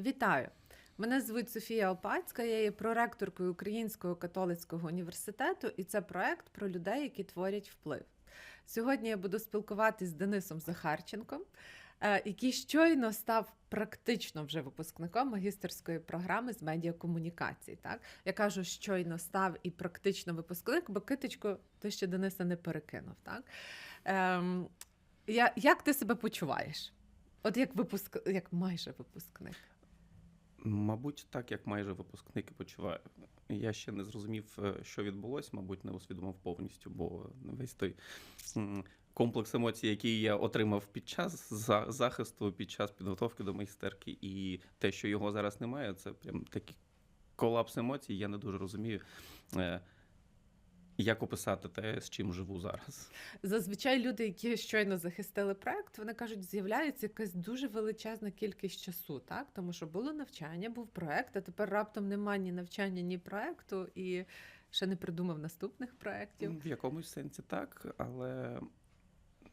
Вітаю! Мене звуть Софія Опацька, я є проректоркою Українського католицького університету, і це проект про людей, які творять вплив. Сьогодні я буду спілкуватись з Денисом Захарченком, е, який щойно став практично вже випускником магістерської програми з медіакомунікацій. Так я кажу, щойно став і практично випускник, бо китичко ти ще Дениса не перекинув. Так ем, я, як ти себе почуваєш? От як випуск, як майже випускник. Мабуть, так як майже випускник і почуваю. Я ще не зрозумів, е, що відбулося, мабуть, не усвідомив повністю, бо весь той комплекс емоцій, який я отримав під час захисту, під час підготовки до майстерки, і те, що його зараз немає, це прям такий колапс емоцій. Я не дуже розумію, е, як описати те, з чим живу зараз. Зазвичай люди, які щойно захистили проект, вони кажуть, з'являється якась дуже величезна кількість часу, так тому що було навчання, був проект, а тепер раптом немає ні навчання, ні проекту, і ще не придумав наступних проектів. В якомусь сенсі так, але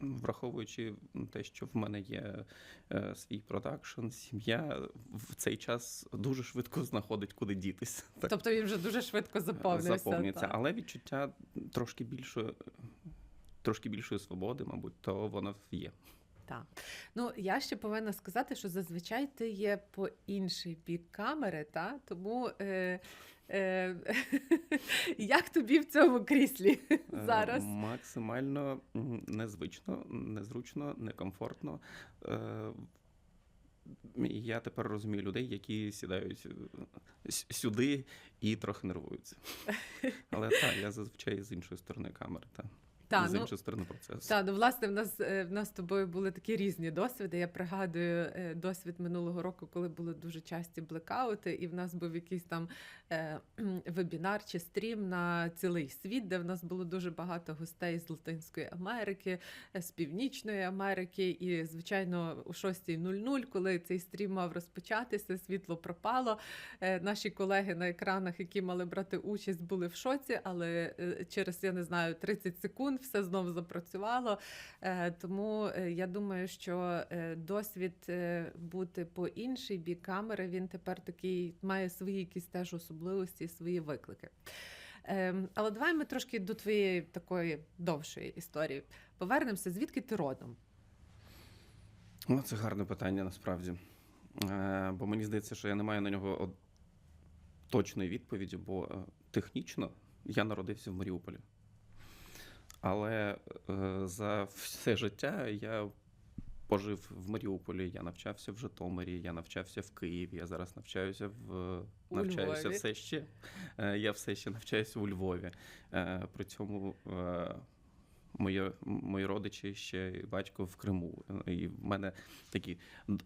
враховуючи те, що в мене є е, свій продакшн, сім'я в цей час дуже швидко знаходить, куди дітись. Так, Тобто він вже дуже швидко заповнився. заповнюється. Але відчуття трошки більшої, трошки більшої свободи, мабуть, то воно є. Так. Ну, я ще повинна сказати, що зазвичай ти є по інший бік камери, та? тому е, е, як тобі в цьому кріслі Е, зараз? Максимально незвично, незручно, некомфортно. Е, Я тепер розумію людей, які сідають сюди і трохи нервуються. Але так, я зазвичай з іншої сторони камери, та, Та, з ну, іншої сторони процесу. Так, ну власне, в нас е, в нас з тобою були такі різні досвіди. Я пригадую е, досвід минулого року, коли були дуже часті блекаути, і в нас був якийсь там е, вебінар чи стрім на цілий світ, де в нас було дуже багато гостей з Латинської Америки, е, з Північної Америки. І, звичайно, о 6.00, коли цей стрім мав розпочатися, світло пропало. Е, Наші колеги на екранах, які мали брати участь, були в шоці, але через я не знаю 30 секунд все знову запрацювало. Е, Тому е, я думаю, що е, досвід бути по інший бік камери він тепер такий має свої якісь теж особливості, свої виклики. Ем, Але давай ми трошки до твоєї такої довшої історії повернемося. Звідки ти родом? Ну, це гарне питання насправді. Бо мені здається, що я не маю на нього точної відповіді, бо технічно я народився в Маріуполі. Але е, за все життя я пожив в Маріуполі, я навчався в Житомирі, я навчався в Києві, я зараз навчаюся в У навчаюся Львові. все ще. е, Я все ще навчаюся у Львові. Е, При цьому е, мої, мої родичі ще і батько в Криму. І в мене такий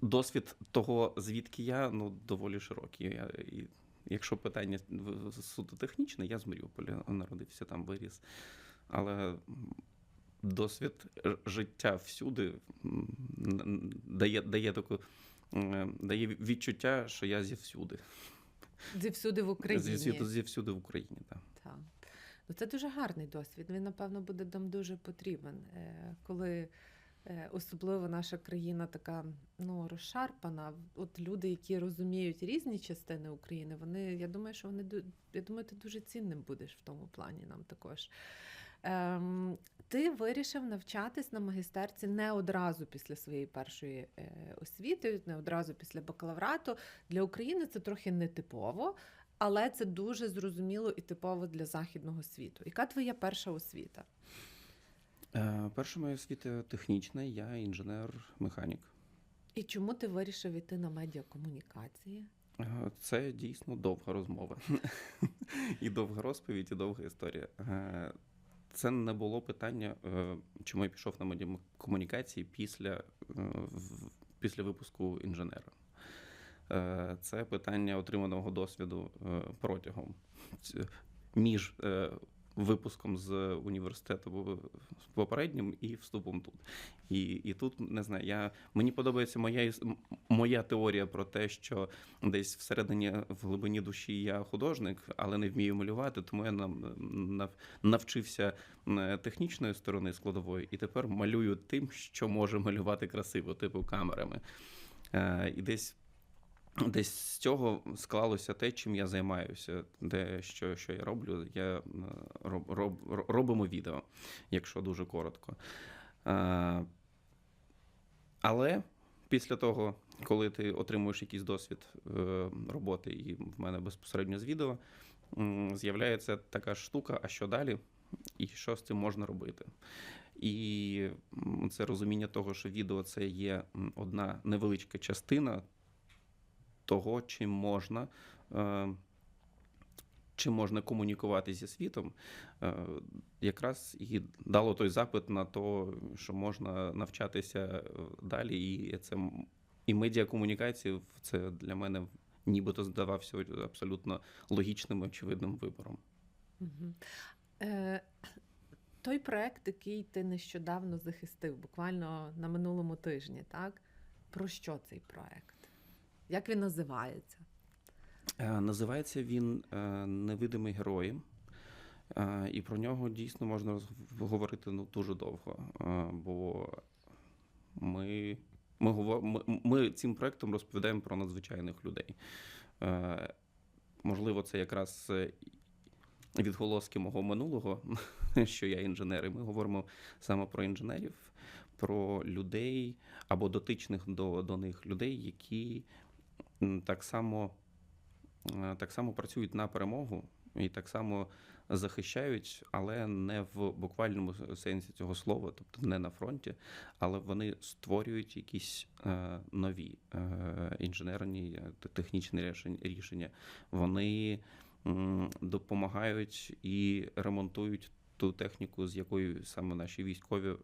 досвід того, звідки я, ну доволі широкий. Я, і, якщо питання суто технічне, я з Маріуполя народився там, виріс. Але досвід життя всюди дає, дає таку. Дає відчуття, що я зівсюди. Зівсюди в Україні. Зі, зівсюди в Україні. Так. Так. Ну, це дуже гарний досвід. Він, напевно, буде нам дуже потрібен, е, коли е, особливо наша країна така ну, розшарпана. От люди, які розуміють різні частини України, вони, я думаю, що вони я думаю, ти дуже цінним будеш в тому плані нам також. Ем, ти вирішив навчатись на магістерці не одразу після своєї першої е, освіти, не одразу після бакалаврату. Для України це трохи нетипово, але це дуже зрозуміло і типово для західного світу. Яка твоя перша освіта? Е, Перша моя освіта технічна, я інженер-механік. І чому ти вирішив іти на медіакомунікації? Е, Це дійсно довга розмова. І довга розповідь, і довга історія. Це не було питання, е, чому я пішов на медіакомунікації після, е, після випуску інженера. Е, Це питання отриманого досвіду протягом між випуском з університету попереднім і вступом тут. І, і тут не знаю, я мені подобається моя моя теорія про те, що десь всередині в глибині душі я художник, але не вмію малювати, тому я нам нав- навчився технічної сторони складової, і тепер малюю тим, що може малювати красиво, типу камерами. Е, І десь десь з цього склалося те, чим я займаюся, де що, що я роблю. Я е, роб, роб, робимо відео, якщо дуже коротко. Е, Але після того, коли ти отримуєш якийсь досвід е, роботи, і в мене безпосередньо з відео, з'являється така штука, а що далі, і що з цим можна робити. І це розуміння того, що відео це є одна невеличка частина того, чим можна. е, Чим можна комунікувати зі світом, е, якраз і дало той запит на те, що можна навчатися е, далі, і це і медіакомунікації це для мене нібито здавався абсолютно логічним, очевидним вибором. Той проект, який ти нещодавно захистив, буквально на минулому тижні, так? Про що цей проект? Як він називається? Е, Називається він е, Невидимі герої. Е, І про нього дійсно можна говорити ну, дуже довго. Бо ми, ми, ми, ми цим проектом розповідаємо про надзвичайних людей. Можливо, це якраз відголоски мого минулого, що я інженер, і ми говоримо саме про інженерів, про людей або дотичних до, до них людей, які так само е, так само працюють на перемогу і так само захищають, але не в буквальному сенсі цього слова, тобто не на фронті, але вони створюють якісь е, нові е, інженерні технічні рішення. Вони допомагають і ремонтують. Ту техніку, з якою саме наші військові е,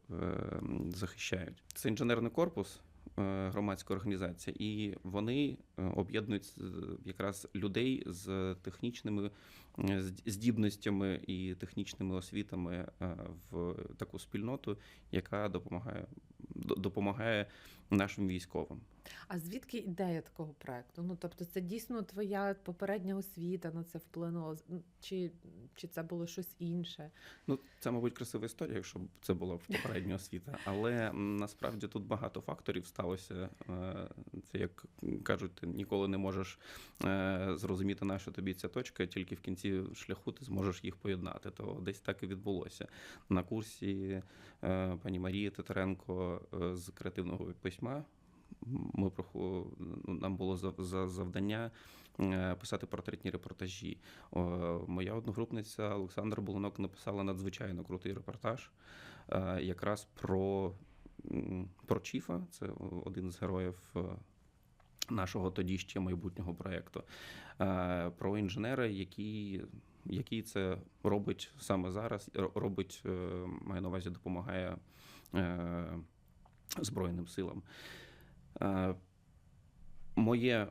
захищають, це інженерний корпус, громадська організація, і вони е, об'єднують е, якраз людей з технічними е, здібностями і технічними освітами е, в таку спільноту, яка допомагає допомагає нашим військовим. А звідки ідея такого проекту? Ну тобто, це дійсно твоя попередня освіта на це вплинула? Ну, Чи, чи це було щось інше? Ну, це, мабуть, красива історія, якщо б це була попередня освіта. Але насправді тут багато факторів сталося. Е, Це як кажуть, ти ніколи не можеш е, зрозуміти, на що тобі ця точка, тільки в кінці шляху ти зможеш їх поєднати. То десь так і відбулося. На курсі е, пані Марії Титаренко е, з креативного письма. Ми ну, нам було за- за завдання е, писати портретні репортажі. Моя одногрупниця Олександра Буланок написала надзвичайно крутий репортаж е, якраз про, про Чіфа. Це один з героїв е, нашого тоді ще майбутнього проєкту. Е, Про інженера, який, який це робить саме зараз, робить, е, маю на увазі, допомагає е, Збройним силам. Е, Моє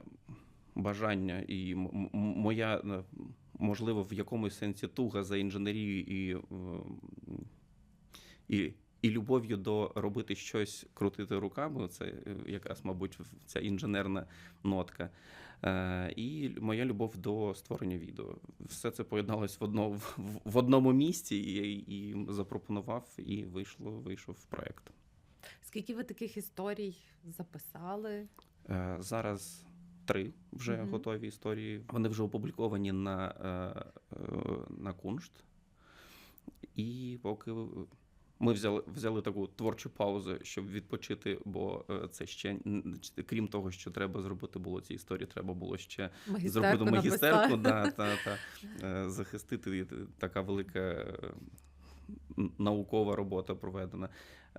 бажання і моя, е, можливо, в якомусь сенсі туга за інженерією і, е, і, і любов'ю до робити щось, крутити руками. Це якраз, мабуть, в- ця інженерна нотка. І моя любов до створення відео. Все це поєдналось в, одно, в, в одному місці і, і запропонував, і вийшло, вийшов проект. Скільки ви таких історій записали? Е, Зараз три вже Мгм. готові історії. Вони вже опубліковані на, е, е, на куншт. І поки ми взяли, взяли таку творчу паузу, щоб відпочити, бо це ще крім того, що треба зробити було ці історії, треба було ще зробити Магістерку магістерку, да, та, та, захистити така велика наукова робота проведена.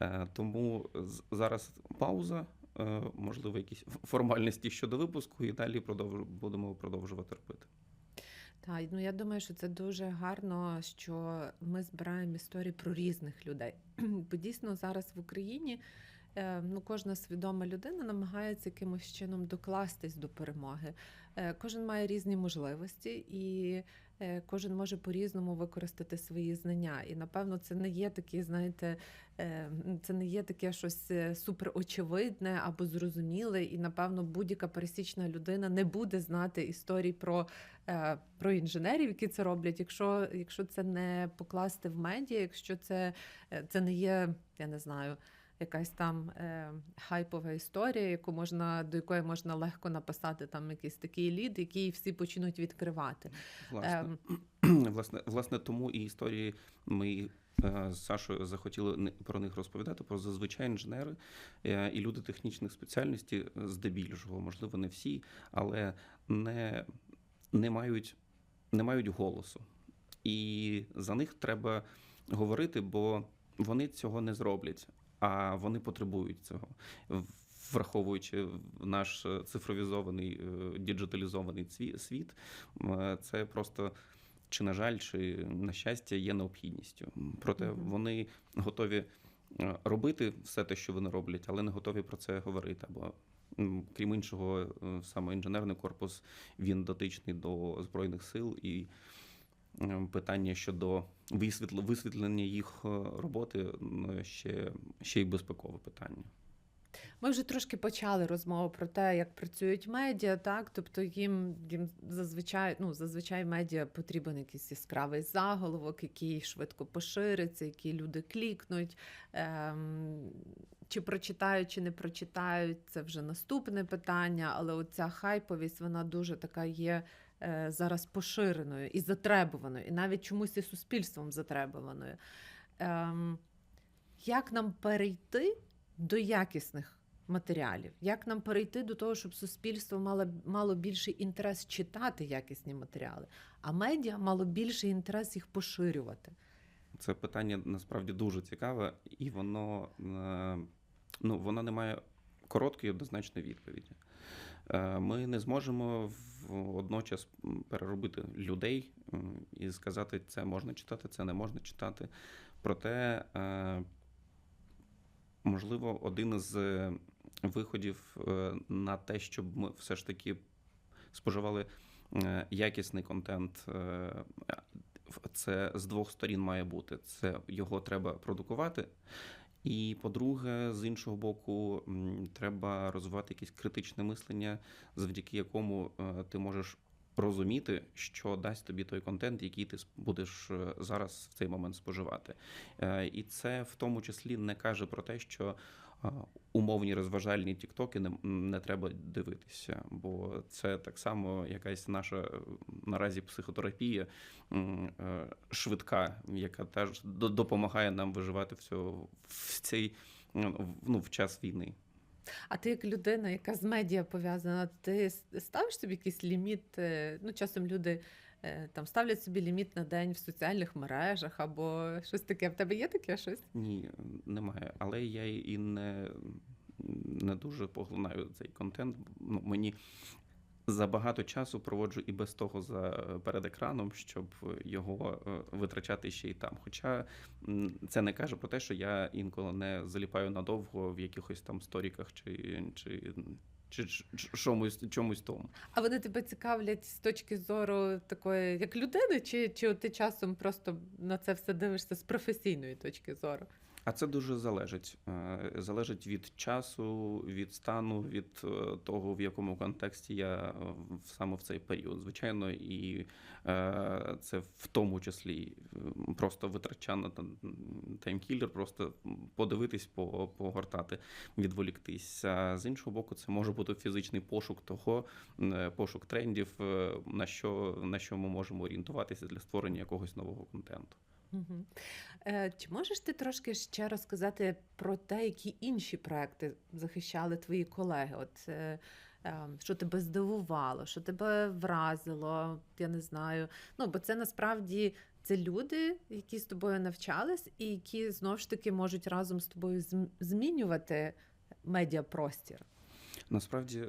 Е, Тому зараз пауза, е, можливо, якісь формальності щодо випуску, і далі будемо продовжувати робити. Так, ну я думаю, що це дуже гарно, що ми збираємо історії про різних людей. Бо дійсно зараз в Україні е, ну, кожна свідома людина намагається якимось чином докластись до перемоги. Е, Кожен має різні можливості, і е, кожен може по-різному використати свої знання. І напевно, це не є такі, знаєте, е, це не є таке щось суперочевидне або зрозуміле. І напевно будь-яка пересічна людина не буде знати історій про про інженерів, які це роблять, якщо, якщо це не покласти в медіа, якщо це, це не є, я не знаю, якась там е, хайпова історія, яку можна до якої можна легко написати там якийсь такий лід, який всі почнуть відкривати. Власне, Ем, власне, власне, тому і історії ми е, з Сашою захотіли про них розповідати, про зазвичай інженери е, і люди технічних спеціальностей, е, здебільшого, можливо, не всі, але не, не, мають, не мають голосу. І за них треба говорити, бо вони цього не зроблять, а вони потребують цього. Враховуючи наш е, цифровізований е, діджиталізований світ, е, це просто чи на жаль, чи на щастя, є необхідністю. Проте вони готові робити все те, що вони роблять, але не готові про це говорити. Бо крім іншого, саме інженерний корпус він дотичний до збройних сил і. Питання щодо висвітл... висвітлення їх е, роботи ще, ще й безпекове питання. Ми вже трошки почали розмову про те, як працюють медіа, так тобто їм, їм зазвичай, ну зазвичай медіа потрібен якийсь яскравий заголовок, який швидко пошириться, який люди клікнуть. Ем, чи прочитають, чи не прочитають, це вже наступне питання. Але оця хайповість, вона дуже така є зараз поширеною і затребуваною, і навіть чомусь і суспільством затребуваною. Ем, як нам перейти до якісних матеріалів? Як нам перейти до того, щоб суспільство мало, мало більший інтерес читати якісні матеріали, а медіа мало більший інтерес їх поширювати? Це питання насправді дуже цікаве, і воно, е, ну, воно не має короткої однозначної відповіді. Е, Ми не зможемо в- одночас м, переробити людей і сказати, це можна читати, це не можна читати. Проте, е, можливо, один із е, виходів е, на те, щоб ми все ж таки споживали якісний контент. Це з двох сторін має бути. Це його треба продукувати. І по-друге, з іншого боку, треба розвивати якесь критичне мислення, завдяки якому ти можеш розуміти, що дасть тобі той контент, який ти будеш е, зараз в цей момент споживати. Е, І це в тому числі не каже про те, що е, умовні розважальні тіктоки не, не треба дивитися, бо це так само якась наша наразі психотерапія швидка, яка теж до- допомагає нам виживати в, цьому, в цей ну, в час війни. А ти як людина, яка з медіа пов'язана, ти ставиш собі якийсь ліміт? е, Ну, часом люди е, там ставлять собі ліміт на день в соціальних мережах або щось таке. В тебе є таке щось? Ні, немає. Але я і не, не дуже поглинаю цей контент. Ну, мені забагато часу проводжу і без того за перед екраном, щоб його е, витрачати ще й там. Хоча це не каже про те, що я інколи не заліпаю надовго в якихось там сторіках чи, чи, чи, чомусь, чомусь тому. А вони тебе цікавлять з точки зору такої, як людини, чи, чи ти часом просто на це все дивишся з професійної точки зору? А це дуже залежить. Е, Залежить від часу, від стану, від е, того, в якому контексті я е, саме в цей період. Звичайно, і це в тому числі просто витрачана таймкілер, просто подивитись, погортати, відволіктись. А з іншого боку, це може бути фізичний пошук того, пошук трендів, на що, на що ми можемо орієнтуватися для створення якогось нового контенту. Е, чи можеш ти трошки ще розказати про те, які інші проекти захищали твої колеги? От е, е, що тебе здивувало, що тебе вразило? Я не знаю. Ну, бо це насправді це люди, які з тобою навчались, і які знову ж таки можуть разом з тобою зм- змінювати медіапростір. Насправді,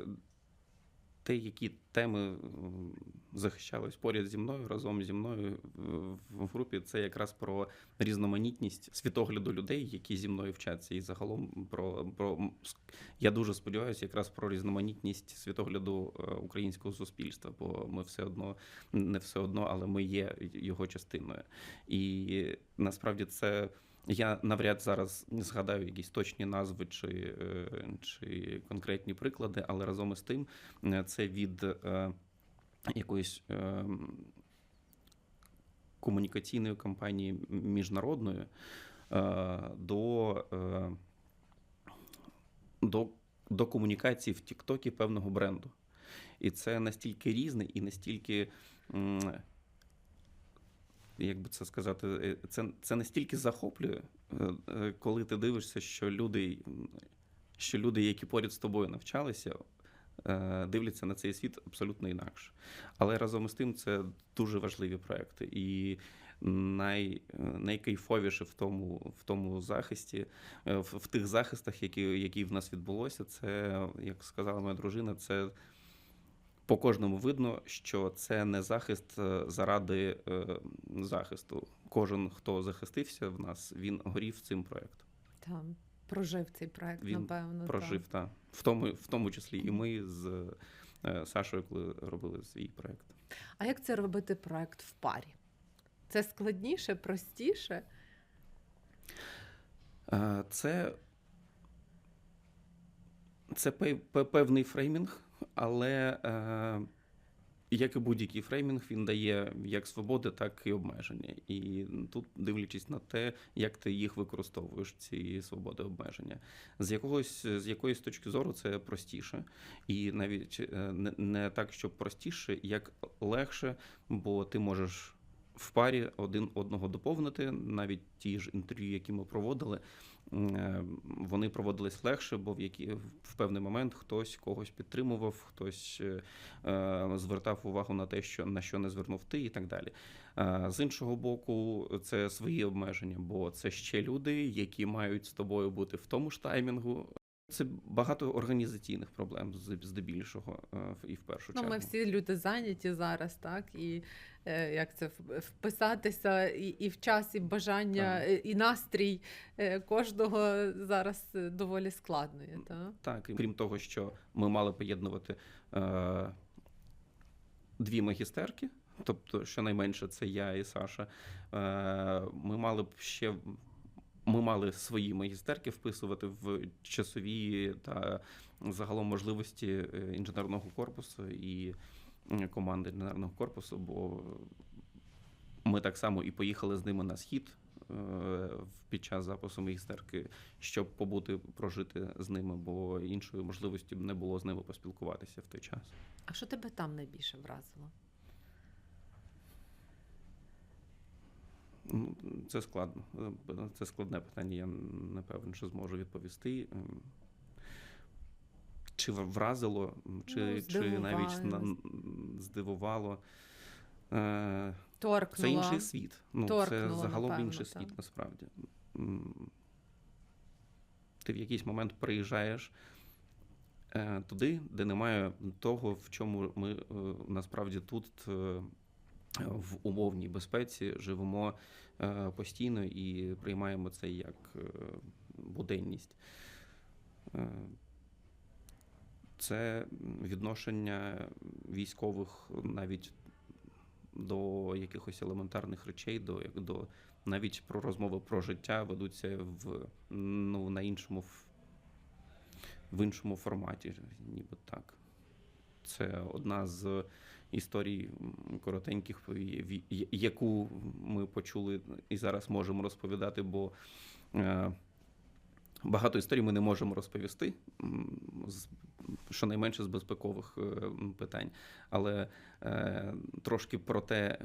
те, які теми захищались поряд зі мною, разом зі мною е, в групі, це якраз про різноманітність світогляду людей, які зі мною вчаться. І загалом про, про я дуже сподіваюся, якраз про різноманітність світогляду е, українського суспільства, бо ми все одно не все одно, але ми є його частиною. І насправді це. Я навряд зараз не згадаю якісь точні назви чи, е, чи конкретні приклади, але разом із тим е, це від е, якоїсь комунікаційної кампанії міжнародної до до, до комунікації в Тіктокі певного бренду. І це настільки різне і настільки. Як би це сказати, е, це, це настільки захоплює, е, е, коли ти дивишся, що люди, що люди, які поряд з тобою навчалися, дивляться на цей світ абсолютно інакше. Але разом із тим це дуже важливі проекти. І най, найкайфовіше в тому, в тому захисті, в, в тих захистах, які, які в нас відбулося, це, як сказала моя дружина, це по кожному видно, що це не захист е, заради е, захисту. Кожен, хто захистився в нас, він горів цим проектом. Там прожив цей проект, Він напевно. Прожив так. та в тому, в тому числі і ми з е, Сашою, коли робили свій проект. А як це робити проект в парі? Це складніше, простіше? Це, це пев- пе- певний фреймінг, але е, як і будь-який фреймінг, він дає як свободи, так і обмеження. І тут, дивлячись на те, як ти їх використовуєш, ці свободи обмеження. З якогось з якоїсь точки зору це простіше, і навіть е, не, не так, що простіше, як легше, бо ти можеш в парі один одного доповнити. Навіть ті ж інтерв'ю, які ми проводили, е, вони проводились легше, бо в які в певний момент хтось когось підтримував, хтось е, е, звертав увагу на те, що на що не звернув ти, і так далі. З іншого боку, це свої обмеження, бо це ще люди, які мають з тобою бути в тому ж таймінгу. Це багато організаційних проблем здебільшого е, і в першу Ну, чергу. ми всі люди зайняті зараз, так? І е, як це вписатися і, і в час, і бажання, Так. і настрій е, кожного зараз доволі складно. Так? Так, і крім того, що ми мали поєднувати е, дві магістерки, тобто, щонайменше, це я і Саша. Е, ми мали б ще. Ми мали свої магістерки вписувати в часові та загалом можливості е, інженерного корпусу і е, команди інженерного корпусу, бо ми так само і поїхали з ними на схід е, під час запису магістерки, щоб побути, прожити з ними, бо іншої можливості не було з ними поспілкуватися в той час. А що тебе там найбільше вразило? Ну, Це складно. Це складне питання. Я не певен, що зможу відповісти. Ем, Чи вразило, чи, Ну, чи навіть здивувало. здивувало. Е, Це інший світ. Ну, це загалом напевно, інший так. світ, насправді. Ти в якийсь момент приїжджаєш е, туди, де немає того, в чому ми е, насправді тут в умовній безпеці живемо е, постійно і приймаємо це як е, буденність. Е, Це відношення військових навіть до якихось елементарних речей, до, до навіть про розмови про життя ведуться в ну, на іншому в іншому форматі, ніби так. Це одна з історій коротеньких, яку ми почули і зараз можемо розповідати, бо е, багато історій ми не можемо розповісти, щонайменше з безпекових е, питань. Але е, трошки про те,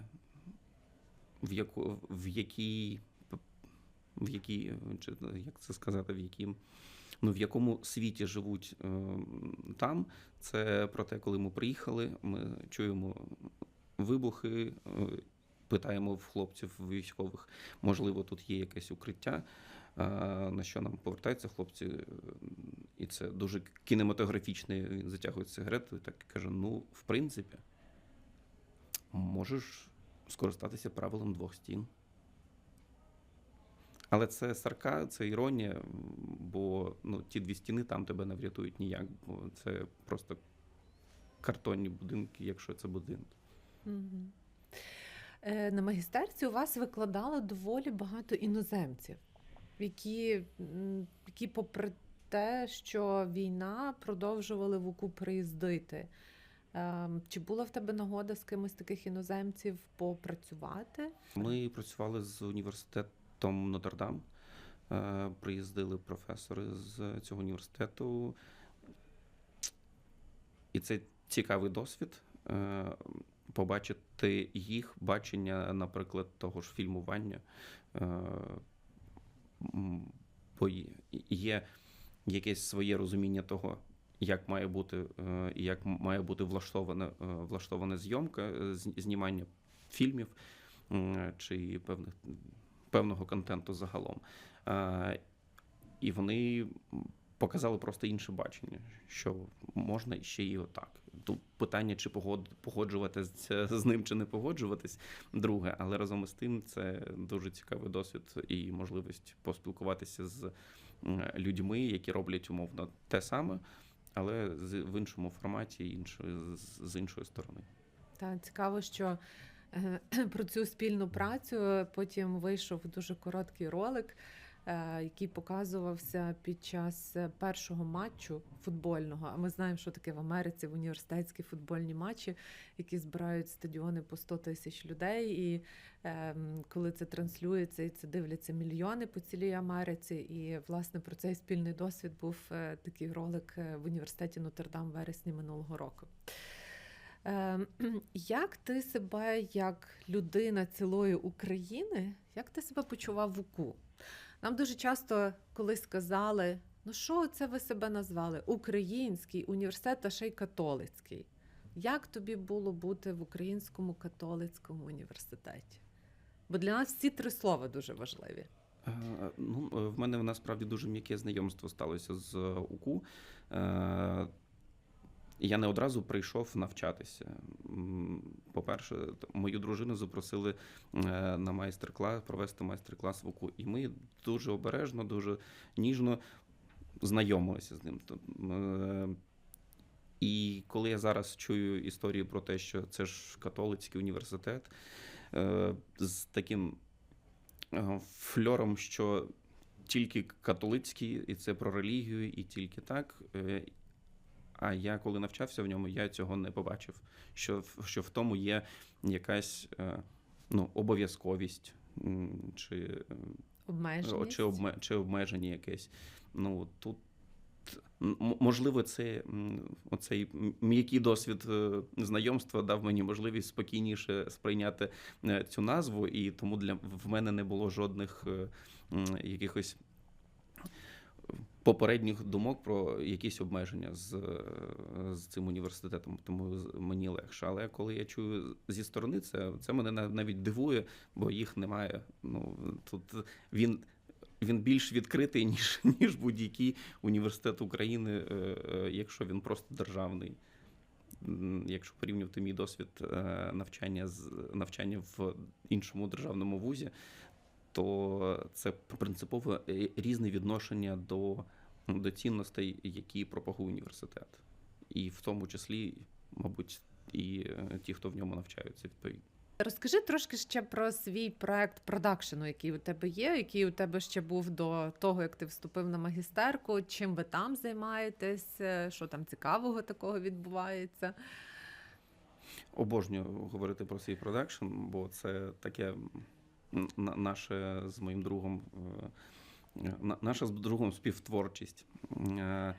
в яку в якій в якій, як це сказати, в яким, ну в якому світі живуть е, там. Це про те, коли ми приїхали, ми чуємо вибухи, е, питаємо в хлопців військових, можливо, тут є якесь укриття. е, На що нам повертаються хлопці, і це дуже кінематографічний. Він затягує сигарету і так каже: ну, в принципі, можеш скористатися правилом двох стін. Але це сарка, це іронія, бо ну, ті дві стіни там тебе не врятують ніяк, бо це просто картонні будинки, якщо це будинки. Е, На магістерці у вас викладало доволі багато іноземців, які, які попри те, що війна, продовжували в УКУ приїздити. Ем, Чи була в тебе нагода з кимось таких іноземців попрацювати? Ми працювали з університетом Нотр-Дам. Е, Приїздили професори з цього університету. І це цікавий досвід. е, Побачити їх бачення, наприклад, того ж фільмування. Е, Бо є- якесь своє розуміння того, як має бути, як має бути влаштована, влаштована зйомка, знімання фільмів чи певних, певного контенту загалом. Е, І вони показали просто інше бачення, що можна ще і отак. Тут питання, чи погод- погоджуватися з ним, чи не погоджуватись, друге, але разом із тим це дуже цікавий досвід і можливість поспілкуватися з людьми, які роблять умовно те саме, але в іншому форматі, іншої, з- іншої сторони. Та цікаво, що про цю спільну працю потім вийшов дуже короткий ролик, е, який показувався під час е, першого матчу футбольного. А ми знаємо, що таке в Америці в університетські футбольні матчі, які збирають стадіони по 100 тисяч людей. І е, коли це транслюється, і це дивляться мільйони по цілій Америці. І власне про цей спільний досвід був е, такий ролик е, в університеті Нотр-Дам в вересні минулого року. Е, Як ти себе, як людина цілої України, як ти себе почував в УКУ? Нам дуже часто колись сказали, ну що це ви себе назвали? Український університет, а ще й католицький. Як тобі було бути в українському католицькому університеті? Бо для нас ці три слова дуже важливі. Е, Ну, е, в мене насправді дуже м'яке знайомство сталося з е, УКУ. Е, Я не одразу прийшов навчатися. По-перше, мою дружину запросили е, на майстер-клас, провести майстер-клас в УКУ. І ми дуже обережно, дуже ніжно знайомилися з ним. Е, І коли я зараз чую історії про те, що це ж католицький університет е, з таким фльором, що тільки католицький, і це про релігію, і тільки так. А я коли навчався в ньому, я цього не побачив. Що, в- що в тому є якась е, ну, обов'язковість чи, е, Обмеженість. чи, обме, чи обмеження якесь. Ну, тут можливо, це оцей м'який досвід е, знайомства дав мені можливість спокійніше сприйняти цю назву, і тому для в мене не було жодних якихось попередніх думок про якісь обмеження з, е, з цим університетом, тому мені легше. Але коли я чую зі сторони, це, це мене нав- навіть дивує, бо їх немає. Ну тут він. Він більш відкритий, ніж, ніж будь-який університет України, е, е, якщо він просто державний. Якщо порівнювати мій досвід навчання з навчання в іншому державному вузі, то це принципово різне відношення до, до цінностей, які пропагує університет. І в тому числі, мабуть, і е, ті, хто в ньому навчаються, відповідно. Розкажи трошки ще про свій проект продакшену, який у тебе є, який у тебе ще був до того, як ти вступив на магістерку. Чим ви там займаєтесь? е, Що там цікавого такого відбувається? Обожнюю говорити про свій продакшн, бо це таке наше з моїм другом, е, наша з другом співтворчість. Е,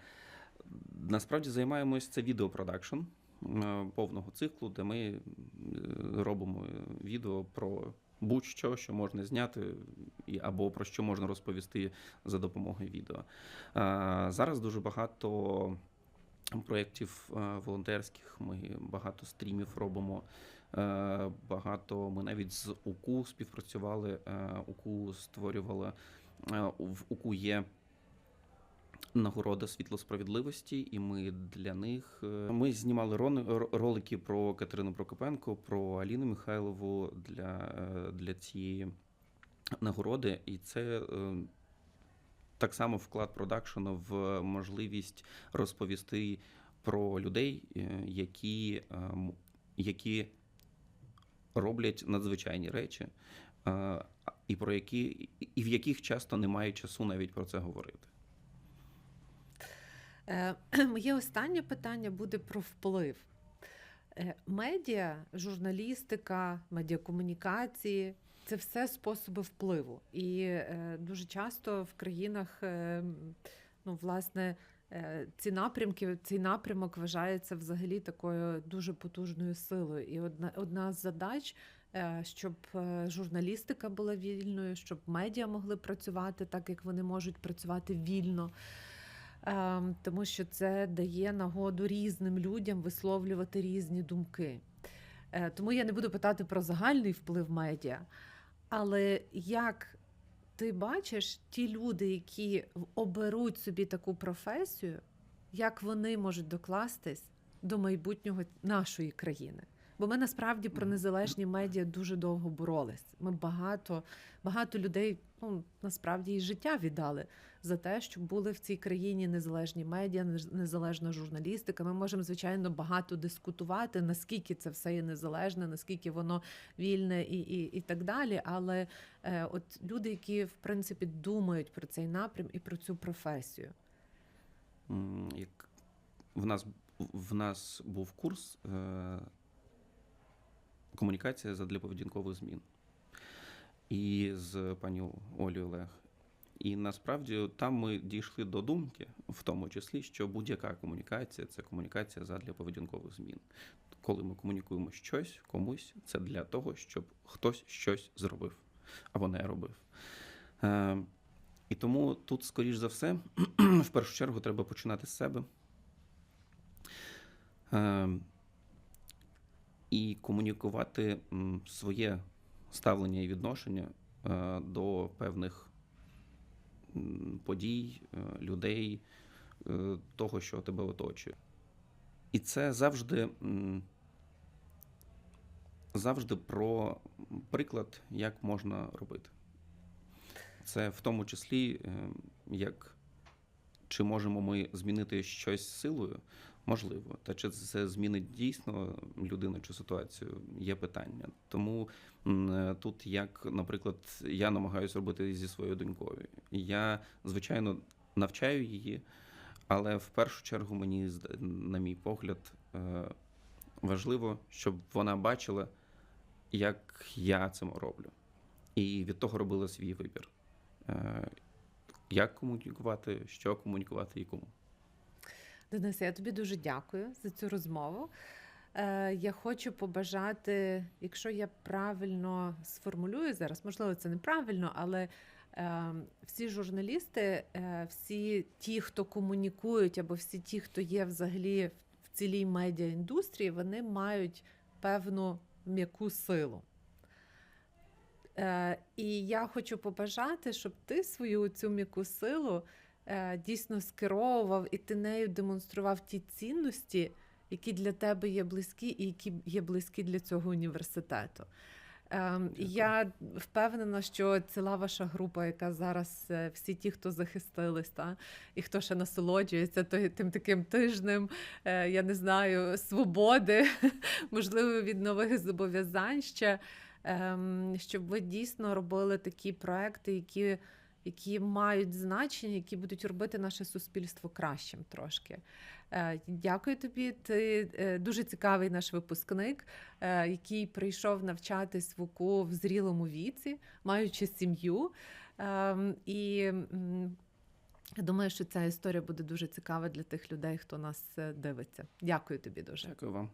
Насправді займаємось це відеопродакшн е, повного циклу, де ми е, робимо відео про будь-що, що можна зняти, або про що можна розповісти за допомогою відео. Зараз дуже багато проєктів волонтерських. Ми багато стрімів робимо. Багато ми навіть з УКУ співпрацювали. УКУ створювала в УКУ є. Нагорода світло справедливості, і ми для них е, ми знімали ролики про Катерину Прокопенко, про Аліну Михайлову для, е, для цієї нагороди. І це е, так само вклад продакшену в можливість розповісти про людей, е, які, е, які роблять надзвичайні речі, е, і про які і в яких часто немає часу навіть про це говорити. Е, Моє останнє питання буде про вплив. Е, Медіа, журналістика, медіакомунікації це все способи впливу. І е, дуже часто в країнах, е, ну, власне, е, ці напрямки, цей напрямок вважається взагалі такою дуже потужною силою. І одна, одна з задач. Е, Щоб е, журналістика була вільною, щоб медіа могли працювати так, як вони можуть працювати вільно, Ем, тому що це дає нагоду різним людям висловлювати різні думки. Е, Тому я не буду питати про загальний вплив медіа, але як ти бачиш ті люди, які оберуть собі таку професію, як вони можуть докластись до майбутнього нашої країни? Бо ми насправді про незалежні медіа дуже довго боролись. Ми багато, багато людей ну, насправді і життя віддали за те, щоб були в цій країні незалежні медіа, незалежна журналістика. Ми можемо, звичайно, багато дискутувати, наскільки це все є незалежне, наскільки воно вільне і, і, і так далі. Але е, от люди, які в принципі думають про цей напрям і про цю професію. Як в нас, в нас був курс е, комунікація задля поведінкових змін. І з пані Олею Олег. І насправді там ми дійшли до думки, в тому числі, що будь-яка комунікація це комунікація задля поведінкових змін. Коли ми комунікуємо щось комусь, це для того, щоб хтось щось зробив або не робив. Е, і тому тут, скоріш за все, в першу чергу треба починати з себе. І комунікувати своє ставлення і відношення е, до певних подій, е, людей, е, того, що тебе оточує. І це завжди, завжди про приклад, як можна робити. Це в тому числі, е, як чи можемо ми змінити щось силою, можливо. Та чи це змінить дійсно людину чи ситуацію, є питання. Тому тут, як, наприклад, я намагаюся робити зі своєю донькою. Я, звичайно, навчаю її, але в першу чергу мені, на мій погляд, е, важливо, щоб вона бачила, як я це роблю. І від того робила свій вибір. Е, Як комунікувати, що комунікувати і кому. Денисе, я тобі дуже дякую за цю розмову. Е, я хочу побажати, якщо я правильно сформулюю зараз, можливо, це неправильно, але е, всі журналісти, е, всі ті, хто комунікують, або всі ті, хто є взагалі в цілій медіаіндустрії, вони мають певну м'яку силу. І я хочу побажати, щоб ти свою цю м'яку силу дійсно скеровував і ти нею демонстрував ті цінності, які для тебе є близькі, і які є близькі для цього університету. Ем, Дякую. Я впевнена, що ціла ваша група, яка зараз е, всі ті, хто захистились, та і хто ще насолоджується той- тим таким тижнем, е, я не знаю, свободи, можливо, від нових зобов'язань ще, ем, щоб ви дійсно робили такі проекти, які, які мають значення, які будуть робити наше суспільство кращим трошки. Е, Дякую тобі. Ти е, дуже цікавий наш випускник, е, який прийшов навчатись в УКУ в зрілому віці, маючи сім'ю. Ем, І я думаю, що ця історія буде дуже цікава для тих людей, хто нас дивиться. Дякую тобі дуже. Дякую вам.